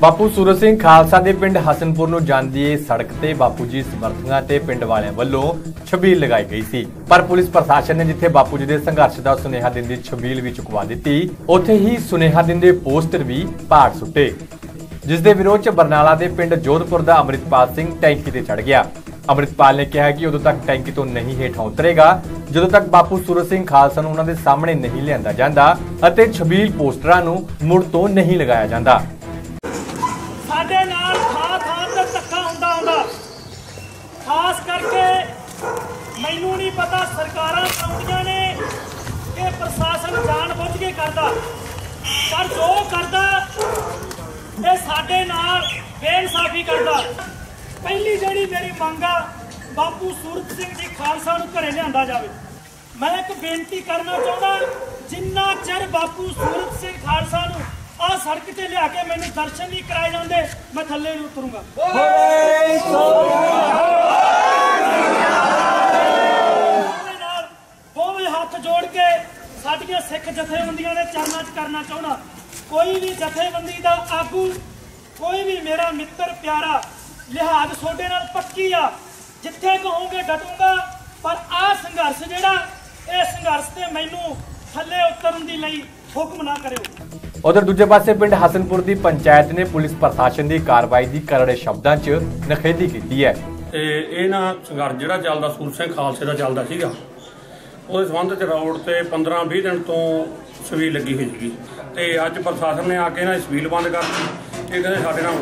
ਬਾਪੂ ਸੂਰਜ ਸਿੰਘ ਖਾਲਸਾ ਦੇ ਪਿੰਡ ਹਸਨਪੁਰ ਨੂੰ ਜਾਂਦੀ ਸੜਕ ਤੇ ਬਾਪੂ ਜੀ ਸਮਰਥਕਾਂ ਤੇ ਪਿੰਡ ਵਾਲਿਆਂ ਵੱਲੋਂ ਛਬੀਲ ਲਗਾਈ ਗਈ ਸੀ। ਪਰ ਪੁਲਿਸ ਪ੍ਰਸ਼ਾਸਨ ਨੇ ਜਿੱਥੇ ਬਾਪੂ ਜੀ ਦੇ ਸੰਘਰਸ਼ ਦਾ ਸੁਨੇਹਾ ਦਿੰਦੀ ਛਬੀਲ ਵੀ ਚੁਕਵਾ ਦਿੱਤੀ, ਉੱਥੇ ਹੀ ਸੁਨੇਹਾ ਦਿੰਦੇ ਪੋਸਟਰ ਵੀ ਪਾੜ ਸੁੱਟੇ। ਜਿਸ ਦੇ ਵਿਰੋਧ ਚ ਬਰਨਾਲਾ ਦੇ ਪਿੰਡ ਜੋਧਪੁਰ ਦਾ ਅੰਮ੍ਰਿਤਪਾਲ ਸਿੰਘ ਟੈਂਕੀ ਤੇ ਚੜ ਗਿਆ। ਅੰਮ੍ਰਿਤਪਾਲ ਨੇ ਕਿਹਾ ਕਿ ਉਦੋਂ ਤੱਕ ਟੈਂਕੀ ਤੋਂ ਨਹੀਂ ਹੇਠਾਂ ਉਤਰੇਗਾ, ਜਦੋਂ ਤੱਕ ਬਾਪੂ ਸੂਰਜ ਸਿੰਘ ਖਾਲਸਾ ਨੂੰ ਉਹਨਾਂ ਦੇ ਸਾਹਮਣੇ ਨਹੀਂ ਲਿਆਂਦਾ ਜਾਂਦਾ ਅਤੇ ਛਬੀਲ ਪੋਸਟਰਾਂ ਨੂੰ ਮੁੜ ਤੋਂ ਨਹੀਂ ਲਗਾਇਆ ਜਾਂਦਾ। ਸਾਡੇ ਨਾਲ ਥਾਂ ਥਾਂ ਤੇ ਧੱਕਾ ਹੁੰਦਾ ਹੁੰਦਾ। ਖਾਸ ਕਰਕੇ ਮੈਨੂੰ ਨਹੀਂ ਪਤਾ ਸਰਕਾਰਾਂ ਚਾਹੁੰਦੀਆਂ ਨੇ ਕਿ ਪ੍ਰਸ਼ਾਸਨ ਜਾਣ ਬੁੱਝ ਕੇ ਕਰਦਾ। ਪਰ ਜੋ ਕਰਦਾ, ਇਹ ਸਾਡੇ ਨਾਲ ਬੇਇਨਸਾਫੀ ਕਰਦਾ। ਪਹਿਲੀ ਜਿਹੜੀ ਮੇਰੀ ਮੰਗ ਆ, ਬਾਪੂ ਸੂਰਤ ਸਿੰਘ ਜੀ ਖਾਲਸਾ ਨੂੰ ਘਰੇ ਲਿਆਂਦਾ ਜਾਵੇ। ਮੈਂ ਇੱਕ ਬੇਨਤੀ ਕਰਨਾ ਚਾਹੁੰਦਾ, ਜਿੰਨਾ ਚਿਰ ਬਾਪੂ ਸੂਰਤ ਸਿੰਘ ਖਾਲਸਾ ਨੂੰ ਆ ਸੜਕ ਤੇ ਲਿਆ ਕੇ ਮੈਨੂੰ ਦਰਸ਼ਨ ਨਹੀਂ ਕਰਾਏ ਜਾਂਦੇ, ਮੈਂ ਥੱਲੇ ਨੂੰ ਉਤਰੂੰਗਾ। ਉਹਦੇ ਨਾਲ ਦੋਵੇਂ ਹੱਥ ਜੋੜ ਕੇ ਸਾਡੀਆਂ ਸਿੱਖ ਜਥੇਬੰਦੀਆਂ ਦੇ ਚਰਨਾਂ 'ਚ ਕਰਨਾ ਚਾਹੁੰਦਾ। ਕੋਈ ਵੀ ਜਥੇਬੰਦੀ ਦਾ ਆਗੂ, ਕੋਈ ਵੀ ਮੇਰਾ ਮਿੱਤਰ ਪਿਆਰਾ, ਲਿਹਾਜ਼ ਤੁਹਾਡੇ ਨਾਲ ਪੱਕੀ ਆ। ਜਿੱਥੇ ਕਹੋਗੇ ਡਟੂੰਗਾ, ਪਰ ਆਹ ਸੰਘਰਸ਼ ਜਿਹੜਾ, ਇਹ ਸੰਘਰਸ਼ ਤੇ ਮੈਨੂੰ ਥੱਲੇ ਉਤਰਨ ਦੀ ਲਈ ਹੁਕਮ ਨਾ ਕਰਿਓ। ਉਧਰ ਦੂਜੇ ਪਾਸੇ ਪਿੰਡ ਹਸਨਪੁਰ ਦੀ ਪੰਚਾਇਤ ਨੇ ਪੁਲਿਸ ਪ੍ਰਸ਼ਾਸਨ ਦੀ ਕਾਰਵਾਈ ਦੀ ਕਰੜੇ ਸ਼ਬਦਾਂ 'ਚ ਨਖੇਦੀ ਕੀਤੀ ਹੈ। ਤੇ ਇਹ ਨਾ ਸੰਘਰਸ਼ ਜਿਹੜਾ ਚੱਲਦਾ ਸੂਰ ਸਿੰਘ ਖਾਲਸੇ ਦਾ ਚੱਲਦਾ ਸੀਗਾ। ਉਹਦੇ ਸੰਬੰਧ ਚ ਰੋਡ ਤੇ 15-20 ਦਿਨ ਤੋਂ ਸਵੀਲ ਲੱਗੀ ਹੋਈ ਸੀਗੀ। ਤੇ ਅੱਜ ਪ੍ਰਸ਼ਾਸਨ ਨੇ ਆ ਕੇ ਨਾ ਸਵੀਲ ਬੰਦ ਕਰਤੀ। ਇਹ ਕਹਿੰਦੇ ਸਾਡੇ ਨਾਲ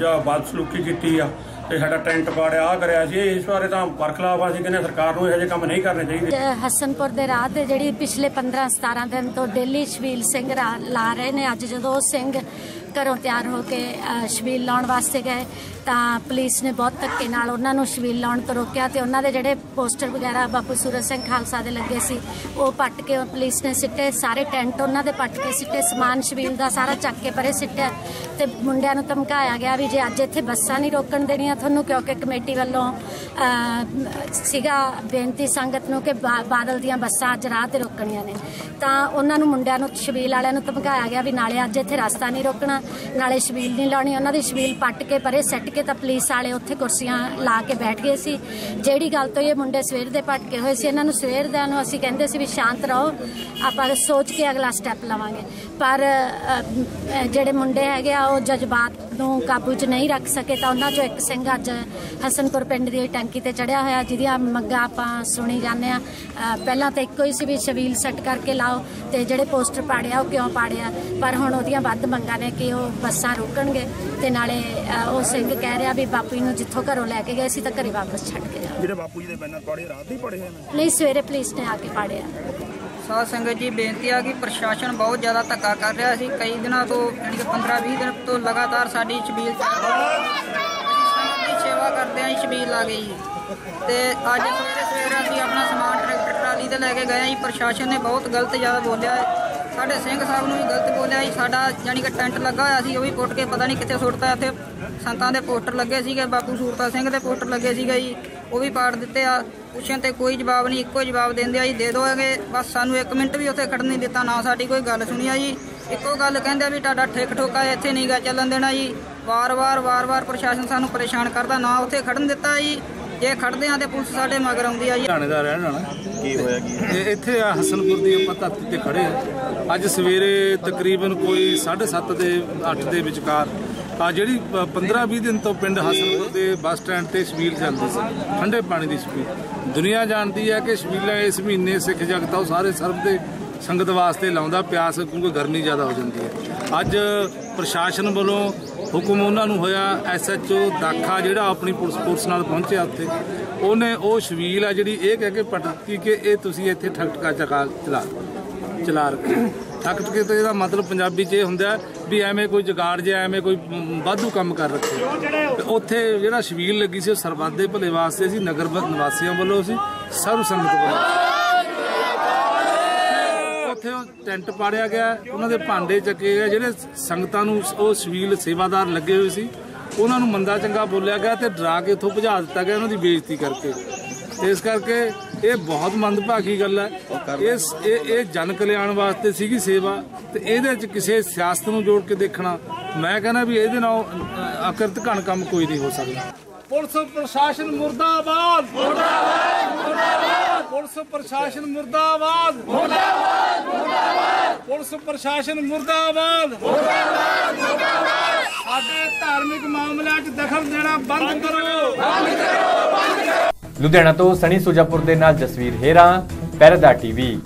ਜਾਂ ਬਦਸਲੂਕੀ ਕੀਤੀ ਆ। ਤੇ ਸਾਡਾ ਟੈਂਟ ਪਾੜਿਆ ਆ ਕਰਿਆ ਸੀ, ਇਸ ਬਾਰੇ ਤਾਂ ਬਰਖਲਾਫ ਆ ਸੀ ਕਹਿੰਦੇ ਸਰਕਾਰ ਨੂੰ ਇਹੋ ਜਿਹੇ ਕੰਮ ਨਹੀਂ ਕਰਨੇ ਚਾਹੀਦੇ। ਹਸਨਪੁਰ ਦੇ ਰਾਹ ਤੇ ਜਿਹੜੀ ਪਿਛਲੇ 15 17 ਦਿਨ ਤੋਂ ਡੇਲੀ ਸ਼ਬੀਲ ਸਿੰਘ ਲਾ ਰਹੇ ਨੇ, ਅੱਜ ਜਦੋਂ ਸਿੰਘ ਘਰੋਂ ਤਿਆਰ ਹੋ ਕੇ ਸ਼ਬੀਲ ਲਾਉਣ ਵਾਸਤੇ ਗਏ। ਤਾਂ ਪੁਲਿਸ ਨੇ ਬਹੁਤ ਧੱਕੇ ਨਾਲ ਉਹਨਾਂ ਨੂੰ ਸ਼ਬੀਲ ਲਾਉਣ ਤੋਂ ਰੋਕਿਆ ਤੇ ਉਹਨਾਂ ਦੇ ਜਿਹੜੇ ਪੋਸਟਰ ਵਗੈਰਾ ਬਾਪੂ ਸੂਰਜ ਸਿੰਘ ਖਾਲਸਾ ਦੇ ਲੱਗੇ ਸੀ, ਉਹ ਪੱਟ ਕੇ ਪੁਲਿਸ ਨੇ ਸਿੱਟੇ। ਸਾਰੇ ਟੈਂਟ ਉਹਨਾਂ ਦੇ ਪੱਟ ਕੇ ਸਿੱਟੇ, ਸਮਾਨ ਸ਼ਬੀਲ ਦਾ ਸਾਰਾ ਚੱਕ ਕੇ ਪਰੇ ਸਿੱਟਿਆ ਤੇ ਮੁੰਡਿਆਂ ਨੂੰ ਧਮਕਾਇਆ ਗਿਆ ਵੀ ਜੇ ਅੱਜ ਇੱਥੇ ਬੱਸਾਂ ਨਹੀਂ ਰੋਕਣ ਦੇਣੀਆਂ ਤੁਹਾਨੂੰ, ਕਿਉਂਕਿ ਕਮੇਟੀ ਵੱਲੋਂ ਸੀਗਾ ਬੇਨਤੀ ਸੰਗਤ ਨੂੰ ਕਿ ਬਾਦਲ ਦੀਆਂ ਬੱਸਾਂ ਅੱਜ ਰਾਹ ਤੇ ਰੋਕਣੀਆਂ ਨੇ। ਤਾਂ ਉਹਨਾਂ ਨੂੰ ਮੁੰਡਿਆਂ ਨੂੰ, ਸ਼ਬੀਲ ਵਾਲਿਆਂ ਨੂੰ ਧਮਕਾਇਆ ਗਿਆ ਵੀ ਨਾਲੇ ਅੱਜ ਇੱਥੇ ਰਸਤਾ ਨਹੀਂ ਰੋਕਣਾ। ਨਾਲੇ ਸ਼ਬੀਲ ਨਹੀਂ ਲਾਉਣੀ, ਉਹਨਾਂ ਦੀ ਸ਼ਬੀਲ ਪੱਟ ਕੇ ਪਰੇ ਸੱਟ ਕੇ ਤਾਂ ਪੁਲਿਸ ਵਾਲੇ ਉੱਥੇ ਕੁਰਸੀਆਂ ਲਾ ਕੇ ਬੈਠ ਗਏ ਸੀ। ਜਿਹੜੀ ਗੱਲ ਤੋਂ ਇਹ ਮੁੰਡੇ ਸਵੇਰ ਦੇ ਭਟਕੇ ਹੋਏ ਸੀ, ਇਹਨਾਂ ਨੂੰ ਸਵੇਰ ਦਿਆਂ ਨੂੰ ਅਸੀਂ ਕਹਿੰਦੇ ਸੀ ਵੀ ਸ਼ਾਂਤ ਰਹੋ, ਆਪਾਂ ਸੋਚ ਕੇ ਅਗਲਾ ਸਟੈਪ ਲਵਾਂਗੇ। ਪਰ ਜਿਹੜੇ ਮੁੰਡੇ ਹੈਗੇ ਆ, ਉਹ ਜਜ਼ਬਾਤ ਨੂੰ ਕਾਬੂ 'ਚ ਨਹੀਂ ਰੱਖ ਸਕੇ ਤਾਂ ਉਹਨਾਂ 'ਚੋਂ ਇੱਕ ਸਿੰਘ ਅੱਜ ਹਸਨਪੁਰ ਪਿੰਡ ਦੀ ਟੈਂਕੀ ਤੇ ਚੜਿਆ ਹੋਇਆ ਜਿਹਦੀਆਂ ਮੰਗਾਂ ਆਪਾਂ ਸੁਣੀ ਜਾਂਦੇ ਆ ਪਹਿਲਾਂ ਤਾਂ ਇੱਕੋ ਹੀ ਸੀ ਵੀ ਸ਼ਬੀਲ ਸੈੱਟ ਕਰਕੇ ਲਾਓ ਤੇ ਜਿਹੜੇ ਪੋਸਟਰ ਪਾੜਿਆ ਉਹ ਕਿਉਂ ਪਾੜਿਆ? ਪਰ ਹੁਣ ਉਹਦੀਆਂ ਵੱਧ ਮੰਗਾਂ ਨੇ ਕਿ ਉਹ ਬੱਸਾਂ ਰੋਕਣਗੇ ਤੇ ਨਾਲੇ ਉਹ ਸਿੰਘ ਕਹਿ ਰਿਹਾ ਵੀ ਬਾਪੂ ਨੂੰ ਜਿੱਥੋਂ ਘਰੋਂ ਲੈ ਕੇ ਗਏ ਸੀ ਤਾਂ ਘਰੇ ਵਾਪਸ ਛੱਡ ਕੇ ਜਾਓ ਜਿਹੜੇ ਬਾਪੂ ਜੀ ਦੇ ਬੈਨਰ ਪੜੇ ਰਾਤ ਹੀ ਪੜੇ ਹਨ ਨਹੀਂ ਸਵੇਰੇ ਪੁਲਿਸ ਨੇ ਆ ਕੇ ਪਾੜਿਆ। ਸਾਧ ਸੰਗਤ ਜੀ, ਬੇਨਤੀ ਆ ਕਿ ਪ੍ਰਸ਼ਾਸਨ ਬਹੁਤ ਜ਼ਿਆਦਾ ਧੱਕਾ ਕਰ ਰਿਹਾ ਸੀ। ਕਈ ਦਿਨਾਂ ਤੋਂ ਯਾਨੀ ਕਿ 15-20 ਦਿਨ ਤੋਂ ਲਗਾਤਾਰ ਸਾਡੀ ਛਬੀਲ ਦੀ ਸੇਵਾ ਕਰਦੇ ਆਂ ਛਬੀਲ ਆ ਗਈ ਤੇ ਅੱਜ ਸਵੇਰੇ ਸਵੇਰੇ ਅਸੀਂ ਆਪਣਾ ਸਮਾਨ ਟਰੈਕਟਰ, ਟਰਾਲੀ ਤੇ ਲੈ ਕੇ ਗਏ ਆਂ ਜੀ। ਪ੍ਰਸ਼ਾਸਨ ਨੇ ਬਹੁਤ ਗਲਤ ਜ਼ਿਆਦਾ ਬੋਲਿਆ ਸਾਡੇ ਸਿੰਘ ਸਾਹਿਬ ਨੂੰ ਵੀ ਗਲਤ ਬੋਲਿਆ ਜੀ। ਸਾਡਾ ਯਾਨੀ ਕਿ ਟੈਂਟ ਲੱਗਾ ਹੋਇਆ ਸੀ, ਉਹ ਵੀ ਪੁੱਟ ਕੇ ਪਤਾ ਨਹੀਂ ਕਿੱਥੇ ਸੁੱਟਤਾ। ਇੱਥੇ ਸੰਤਾਂ ਦੇ ਪੋਸਟਰ ਲੱਗੇ ਸੀਗੇ, ਬਾਪੂ ਸੂਰਤਾ ਸਿੰਘ ਦੇ ਪੋਸਟਰ ਲੱਗੇ ਸੀਗੇ ਜੀ। ਉਹ ਵੀ ਪਾੜ ਦਿੱਤੇ ਆ। ਪੁੱਛਣ ਤੇ ਕੋਈ ਜਵਾਬ ਨਹੀਂ ਇੱਕੋ ਜਵਾਬ ਦਿੰਦੇ ਆ ਜੀ ਦੇ ਦੋਗੇ। ਬਸ ਸਾਨੂੰ 1 ਮਿੰਟ ਵੀ ਉੱਥੇ ਖੜਨ ਨਹੀਂ ਦਿੱਤਾ ਨਾ ਸਾਡੀ ਕੋਈ ਗੱਲ ਸੁਣੀ ਆ ਜੀ। ਇੱਕੋ ਗੱਲ ਕਹਿੰਦੇ ਆ ਵੀ ਤੁਹਾਡਾ ਠੇਕ ਠੋਕਾ ਇੱਥੇ ਨਹੀਂ ਗਾ ਚੱਲਣ ਦੇਣਾ ਜੀ। ਵਾਰ-ਵਾਰ ਵਾਰ-ਵਾਰ ਪ੍ਰਸ਼ਾਸਨ ਸਾਨੂੰ ਪਰੇਸ਼ਾਨ ਕਰਦਾ ਨਾ ਉੱਥੇ ਖੜਨ ਦਿੱਤਾ ਜੀ। ਜੇ ਖੜਦੇ ਆ ਤੇ ਪੁਲਿਸ ਸਾਡੇ ਮਗਰ ਆਉਂਦੀ ਆ ਜੀ। ਹਰਿਆਣੇ ਦਾ ਰਹਿਣ ਵਾਲਾ। ਕੀ ਹੋਇਆ ਕੀ ਇਹ ਇੱਥੇ ਆ ਹਸਨਪੁਰ ਦੀ ਆਪਾਂ ਧਰਤੀ ਤੇ ਖੜੇ ਆ। ਅੱਜ ਸਵੇਰੇ ਤਕਰੀਬਨ ਕੋਈ 7:30 ਦੇ 8 ਦੇ ਵਿਚਕਾਰ ਆ ਜਿਹੜੀ 15-20 ਦਿਨ ਤੋਂ ਪਿੰਡ ਹਸਨਪੁਰ ਦੇ ਬੱਸ ਸਟੈਂਡ ਤੇ ਛਬੀਲ ਚੱਲਦੀ ਸੀ ਠੰਡੇ ਪਾਣੀ ਦੀ ਛਬੀਲ ਦੁਨੀਆ ਜਾਣਦੀ ਹੈ ਕਿ ਛਬੀਲਾਂ ਇਸ ਮਹੀਨੇ ਸਿੱਖ ਜਗਤ ਆ ਉਹ ਸਾਰੇ ਸਰਬ ਦੇ ਸੰਗਤ ਵਾਸਤੇ ਲਾਉਂਦਾ ਪਿਆਸ ਕਿਉਂਕਿ ਗਰਮੀ ਜ਼ਿਆਦਾ ਹੋ ਜਾਂਦੀ ਹੈ। ਅੱਜ ਪ੍ਰਸ਼ਾਸਨ ਵੱਲੋਂ ਹੁਕਮ ਉਹਨਾਂ ਨੂੰ ਹੋਇਆ ਐਸਐਚਓ ਦਾਖਾ ਜਿਹੜਾ ਆਪਣੀ ਪੁਲਿਸ ਫੋਰਸ ਨਾਲ ਪਹੁੰਚਿਆ ਉੱਥੇ। ਉਹਨੇ ਉਹ ਸ਼ਵੀਲ ਆ ਜਿਹੜੀ ਇਹ ਕਹਿ ਕੇ ਪਟਕੀ ਕਿ ਇਹ ਤੁਸੀਂ ਇੱਥੇ ਠਕਟਕਾ ਚਕਾ ਚਲਾ ਚਲਾ ਰੱਖਿਆ ਠਕ ਕੇ ਤੇ ਇਹਦਾ ਮਤਲਬ ਪੰਜਾਬੀ 'ਚ ਇਹ ਹੁੰਦਾ ਵੀ ਐਵੇਂ ਕੋਈ ਜਗਾੜ ਜਿਹਾ ਐਵੇਂ ਕੋਈ ਵਾਧੂ ਕੰਮ ਕਰ ਰੱਖੇ। ਉੱਥੇ ਜਿਹੜਾ ਸ਼ਵੀਲ ਲੱਗੀ ਸੀ, ਉਹ ਸਰਬੱਤ ਦੇ ਭਲੇ ਵਾਸਤੇ ਸੀ, ਨਗਰ ਨਿਵਾਸੀਆਂ ਵੱਲੋਂ ਸੀ ਸਰਬ ਸੰਗਤ ਵੱਲੋਂ। ਉੱਥੇ ਉਹ ਟੈਂਟ ਪਾੜਿਆ ਗਿਆ, ਉਹਨਾਂ ਦੇ ਭਾਂਡੇ ਚੱਕੇ ਗਏ, ਜਿਹੜੇ ਸੰਗਤਾਂ ਨੂੰ ਉਹ ਸ਼ਵੀਲ ਸੇਵਾਦਾਰ ਲੱਗੇ ਹੋਏ ਸੀ, ਉਹਨਾਂ ਨੂੰ ਮੰਦਾ ਚੰਗਾ ਬੋਲਿਆ ਗਿਆ ਤੇ ਡਰਾ ਕੇ ਉੱਥੋਂ ਭਜਾ ਦਿੱਤਾ ਗਿਆ, ਉਹਨਾਂ ਦੀ ਬੇਇੱਜ਼ਤੀ ਕਰਕੇ। ਤੇ ਇਸ ਕਰਕੇ ਇਹ ਬਹੁਤ ਮੰਦਭਾਗੀ ਗੱਲ ਹੈ। ਇਸ ਇਹ ਇਹ ਜਨ ਕਲਿਆਣ ਵਾਸਤੇ ਸੀਗੀ ਸੇਵਾ ਤੇ ਇਹਦੇ ਵਿੱਚ ਕਿਸੇ ਸਿਆਸਤ ਨੂੰ ਜੋੜ ਕੇ ਦੇਖਣਾ ਮੈਂ ਕਹਿੰਦਾ ਵੀ ਇਹਦੇ ਨਾਲ ਅਕਰਤ ਘਣ ਕੰਮ ਕੋਈ ਨਹੀਂ ਹੋ ਸਕਦਾ। ਪੁਲਿਸ ਪ੍ਰਸ਼ਾਸਨ ਮੁਰਦਾਬਾਦ। ਮੁਰਦਾਬਾਦ ਮੁਰਦਾਬਾਦ ਪੁਲਿਸ ਪ੍ਰਸ਼ਾਸਨ ਮੁਰਦਾਬਾਦ ਮੁਰਦਾਬਾਦ ਮੁਰਦਾਬਾਦ। ਪੁਲਿਸ ਪ੍ਰਸ਼ਾਸਨ ਮੁਰਦਾਬਾਦ। ਸਾਡੇ ਧਾਰਮਿਕ ਮਾਮਲਿਆਂ 'ਚ ਦਖਲ ਦੇਣਾ ਬੰਦ ਕਰੋ। ਲੁਧਿਆਣਾ ਤੋਂ ਸਣੀ ਸੁਜਾਪੁਰ ਦੇ ਨਾਲ ਜਸਵੀਰ ਹੇਰਾ ਪਹਿਰੇਦਾਰ ਟੀਵੀ।